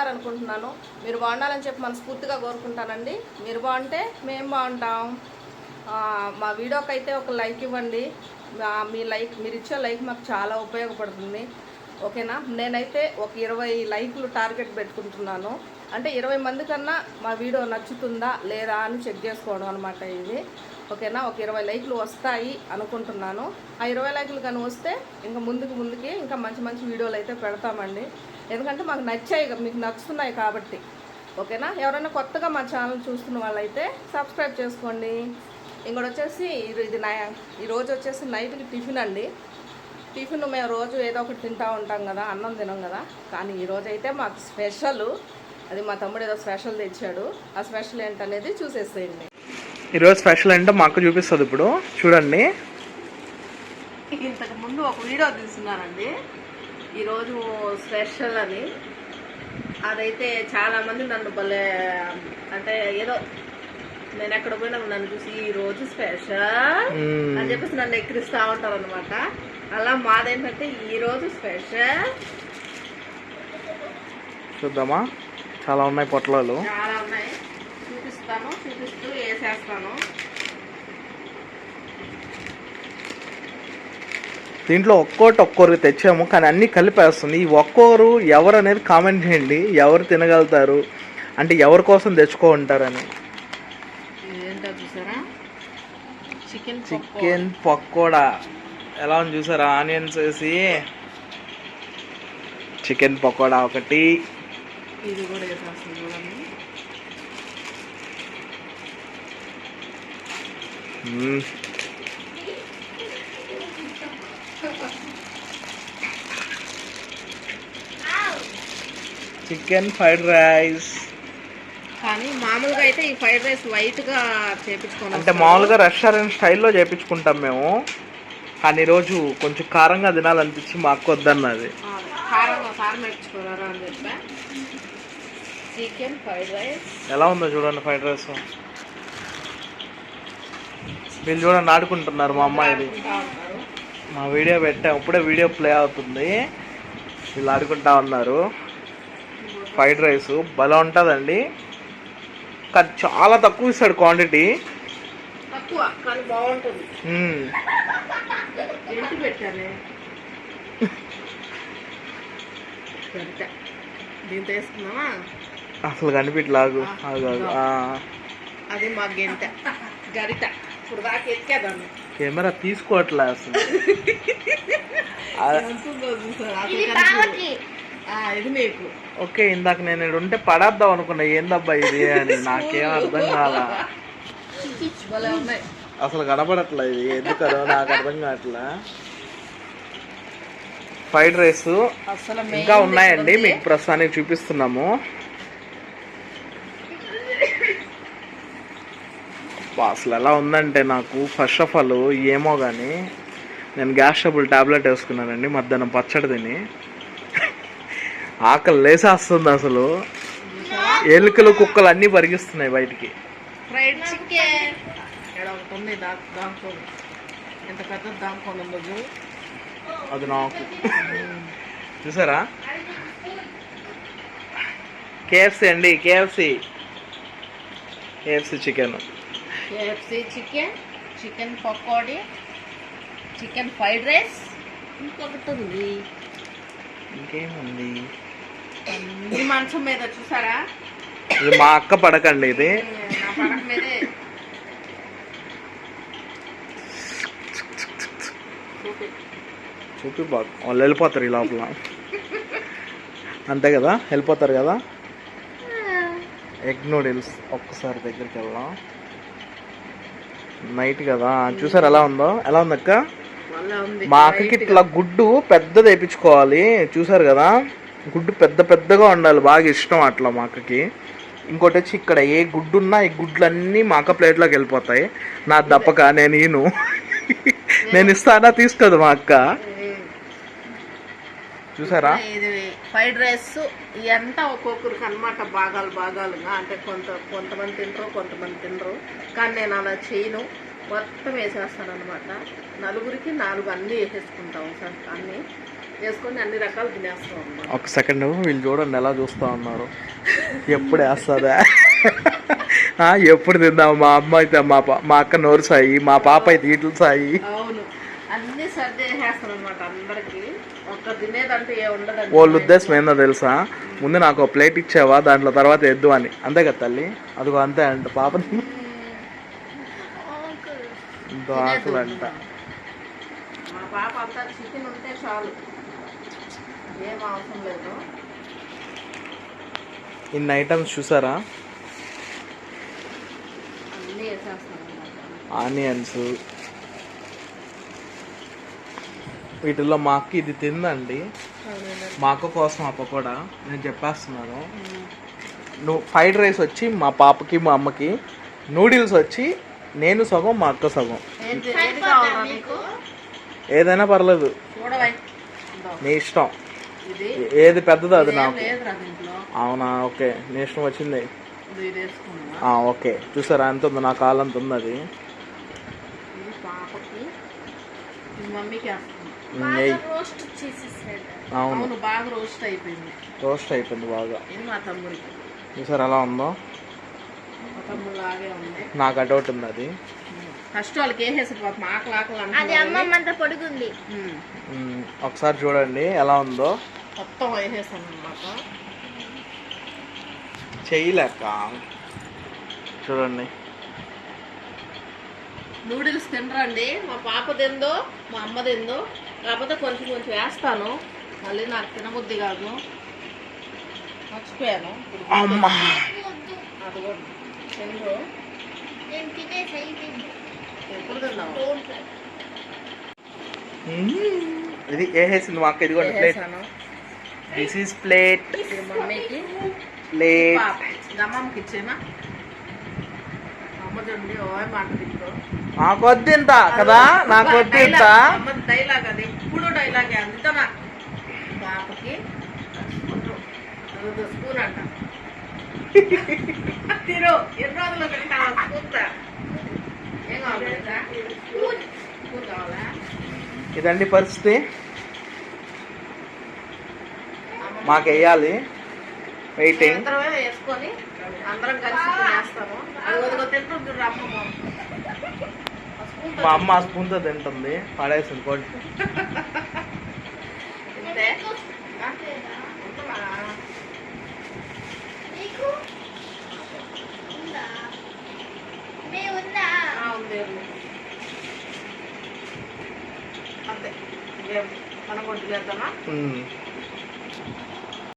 బాగున్నారనుకుంటున్నాను మీరు బాగుండాలని చెప్పి మనస్ఫూర్తిగా కోరుకుంటానండి. మీరు బాగుంటే మేము బాగుంటాం. మా వీడియోకి అయితే ఒక లైక్ ఇవ్వండి. మీ లైక్ మీరు ఇచ్చే లైక్ మాకు చాలా ఉపయోగపడుతుంది. ఓకేనా? నేనైతే ఒక ఇరవై లైక్లు టార్గెట్ పెట్టుకుంటున్నాను. అంటే ఇరవై మంది కన్నా మా వీడియో నచ్చుతుందా లేదా అని చెక్ చేసుకోవడం అనమాట ఇది. ఓకేనా? ఒక ఇరవై లైక్లు వస్తాయి అనుకుంటున్నాను. ఆ ఇరవై లైక్లు కానీ వస్తే ఇంకా ముందుకు ముందుకి ఇంకా మంచి మంచి వీడియోలు అయితే పెడతామండి. ఎందుకంటే మాకు నచ్చాయి మీకు నచ్చుతున్నాయి కాబట్టి. ఓకేనా? ఎవరైనా కొత్తగా మా ఛానల్ చూస్తున్న వాళ్ళైతే సబ్స్క్రైబ్ చేసుకోండి. ఇంకోటి వచ్చేసి ఇది నా ఈరోజు వచ్చేసి నైట్కి టిఫిన్ అండి. టిఫిన్ మేము రోజు ఏదో ఒకటి తింటా ఉంటాం కదా అన్నం తినం కదా. కానీ ఈరోజు అయితే మాకు స్పెషల్. అది మా తమ్ముడు ఏదో స్పెషల్ తెచ్చాడు. ఆ స్పెషల్ ఏంటనేది చూసేసేయండి. ఈరోజు స్పెషల్ అంటే మా అక్క చూపిస్తుంది ఇప్పుడు. చూడండి. ఇంతకు ముందు ఒక వీడియో తీస్తున్నానండి ఈరోజు స్పెషల్ అని అదైతే చాలా మంది నన్ను భలే అంటే ఏదో నేను ఎక్కడ పోయినా నన్ను చూసి ఈ రోజు స్పెషల్. అని చెప్పేసి నన్ను ఎక్కిరిస్తూ ఉంటారు అనమాట అలా మాదేంటంటే ఈ రోజు స్పెషల్. చూద్దామా? చాలా ఉన్నాయి పొట్లాలు. చాలా ఉన్నాయి. చూపిస్తాను చూపిస్తూ వేసేస్తాను. దీంట్లో ఒక్కోటి ఒక్కోరికి తెచ్చాము కానీ అన్నీ కలిపేస్తుంది. ఈ ఒక్కోరు ఎవరు అనేది కామెంట్ చేయండి. ఎవరు తినగలుగుతారు? అంటే ఎవరి కోసం తెచ్చుకో ఉంటారని చికెన్ చికెన్ పకోడా. ఎలా ఉంది చూసారా? ఆనియన్స్ వేసి చికెన్ పకోడా ఒకటి. ఇది కూడా వేసేస్తాను చూడండి మ్మ్. చికెన్ ఫ్రైడ్ రైస్ కానీ మామూలుగా అయితే ఈ ఫ్రైడ్ రైస్ వైట్గా చేపించుకోవాలి అంటే మామూలుగా రెస్టారెంట్ స్టైల్లో చేపించుకుంటాం మేము. కానీ ఈరోజు కొంచెం కారంగా తినాలనిపించి మా అక్క వద్దన్నది కారం కారం వేయించుకోరారా అని చెప్పా. చికెన్ ఫ్రైడ్ రైస్ ఎలా ఉందో చూడండి ఫ్రైడ్ రైస్ వీళ్ళు చూడండి ఆడుకుంటున్నారు మా ఉంటారు మా వీడియో పెట్టాం. ఇప్పుడే వీడియో ప్లే అవుతుంది. వీళ్ళు ఆడుకుంటా ఉన్నారు. Fried rice. భలే ఉంటుందండి. కానీ చాలా తక్కువ ఇస్తాడు క్వాంటిటీ. అసలు కనిపించలాగు అది మా గెంట గరిట. ఇప్పుడు దాకా ఎక్కేదాన్ని. కెమెరా తీసుకోవట్లే అసలు. ఇది మీకు. ఓకే ఇందాక నేను ఇక్కడ ఉంటే పడేద్దాం అనుకున్నా ఏందబ్బా ఇది అని. నాకేం అర్థం కాల. అసలు కనపడట్లే ఇది. ఎందుకనో నాకు అర్థం కావట్లే. ఫ్రైడ్ రైస్ అసలు ఇంకా ఉన్నాయండి మీకు ప్రస్తుతానికి చూపిస్తున్నాము. అసలు ఎలా ఉందంటే నాకు ఫస్ట్ ఆఫ్ ఆల్ ఏమో కానీ నేను గ్యాస్ ట్రబుల్ టాబ్లెట్ వేసుకున్నానండి మధ్యాహ్నం పచ్చడి తిని. ఆకలి లేసేస్తుంది అసలు. ఎలుకలు కుక్కలు అన్నీ పరిగిస్తున్నాయి బయటికి. అది నాకు. చూసారా? కేఎఫ్సి అండి KFC KFC chicken KFC chicken chicken pakodi chicken fried rice ఇంకొకటి ఉంది. ఇంకేముంది అన్ని మంచం మీద చూసారా? ఇది మా అక్క పడకండి ఇది. నా పడక మీదే. చూపి. చూపి బాగా వాళ్ళు వెళ్ళిపోతారు ఈ లోపల. అంతే కదా? వెళ్ళిపోతారు కదా? ఎగ్ నూడిల్స్ ఒక్కసారి దగ్గరికి వెళ్దాం. నైట్ కదా. చూసారు ఎలా ఉందో? ఎలా ఉంది అక్క? మా అక్కకి ఇట్లా గుడ్డు పెద్దది వేయించుకోవాలి చూసారు కదా? గుడ్డు పెద్ద పెద్దగా ఉండాలి. బాగా ఇష్టం అట్లా మా అక్కకి. ఇంకోటి వచ్చి ఇక్కడ ఏ గుడ్డు ఉన్నా ఈ గుడ్లన్నీ మా అక్క ప్లేట్లోకి వెళ్ళిపోతాయి. నా దప్పక నేను ఈను. నేను ఇస్తానా తీసుకోదు మా అక్క. చూసారా? ఇది ఫ్రైడ్ రైస్ ఇదంతా ఒక్కొక్కరికి అన్నమాట భాగాలు భాగాలుగా. అంటే కొంత కొంతమంది తింటారు కొంతమంది తినరు. కానీ నేను అలా చేయను. మొత్తం వేసేస్తాను అనమాట నలుగురికి నాలుగు అన్నీ వేసేసుకుంటాం సార్ అన్నీ వేసుకొని అన్ని రకాలు తినేస్తాం ఒక సెకండ్ వీళ్ళు చూడండి ఎలా చూస్తా ఉన్నారు. ఎప్పుడు వేస్తుందా? ఎప్పుడు తిందాం? మా అమ్మ అయితే మా పా- మా అక్క నోరు సాయి మా పాప అయితే ఇట్లు సాయి. అవును. అన్ని సర్ది వేసేస్తాను అనమాట వాళ్ళ ఉద్దేశం ఏందో తెలుసా? ముందు నాకు ప్లేట్ ఇచ్చావా? దాంట్లో తర్వాత ఎద్దు అని. అంతే కదా తల్లి? అదిగో అంతే అంట పాప. ఇంకో ఆకులు అంట పాప అంతా చికెన్ ఉంటే చాలు. ఏం అవసరం లేదు. ఇన్ని ఐటమ్స్ చూసారా? ఆనియన్స్ వీటిల్లో మా అక్క ఇది తిందండి. మా అక్క కోసం ఆ పకోడా నేను చెప్పేస్తున్నాను. నువ్వు ఫ్రైడ్ రైస్ వచ్చి మా పాపకి మా అమ్మకి నూడిల్స్ వచ్చి నేను సగం మా అక్క సగం. ఏదైనా పర్లేదు. నీ ఇష్టం. ఏది పెద్దదో అది నాకు. అవునా? ఓకే. నీ ఇష్టం వచ్చింది. ఓకే. చూసారా? ఎంత ఉంది? నా కాలంత ఉంది అది. మమ్మీకి రోస్ట్ అవును. అవును బాగా రోస్ట్ అయిపోయింది. రోస్ట్ అయిపోయింది బాగా. ఇది మా తమ్ముడికి చూసారు ఎలా ఉందో? మా తమ్ముడు లాగే ఉంది. నాకు అడౌట్ ఉంది అది. ఫస్ట్ వాళ్ళకి అది పొడుగుంది. ఉమ్. మ్మ్. ఒకసారి చూడండి ఎలా ఉందో. మొత్తం వేసేసాను అనమాట చేయలేక. చూడండి. నూడిల్స్ తినరండి. మా పాప తిందో మా అమ్మ తిందో కాకపోతే కొంచెం కొంచెం వేస్తాను. మళ్ళీ నాకు తినబుద్ధి కాదు. మర్చిపోయాను. అది కూడా అయిపోయింది ఎప్పుడు తిన్నావు. ఇది వేసేసింది మా అక్క ఇది కూడా ప్లేట్. దిస్ ఈస్ ప్లేట్ మమ్మీకి ప్లేట్ పాప గమ్మమ్మకి ఇచ్చేనా? అమ్మ చూడండి ఓ మాట తింటూ నాకు వద్దింత కదా నాకు వద్దింత డైలాగ్ అది. ఇప్పుడు డైలాగే అందుతమా పాపకి స్పూన్ అంట. తిరు ఎన్ని రోజులు ఏం కావాలి ఇదండి పరిస్థితి. మాకు వేయాలి వెయిటింగ్ అందరం కలిసి తినేస్తాము. అది మా అమ్మ ఆ స్పూన్తో తింటుంది పడేసింది కోడి. అంతే. మనం కొట్టుకు చేద్దామా మ్మ్.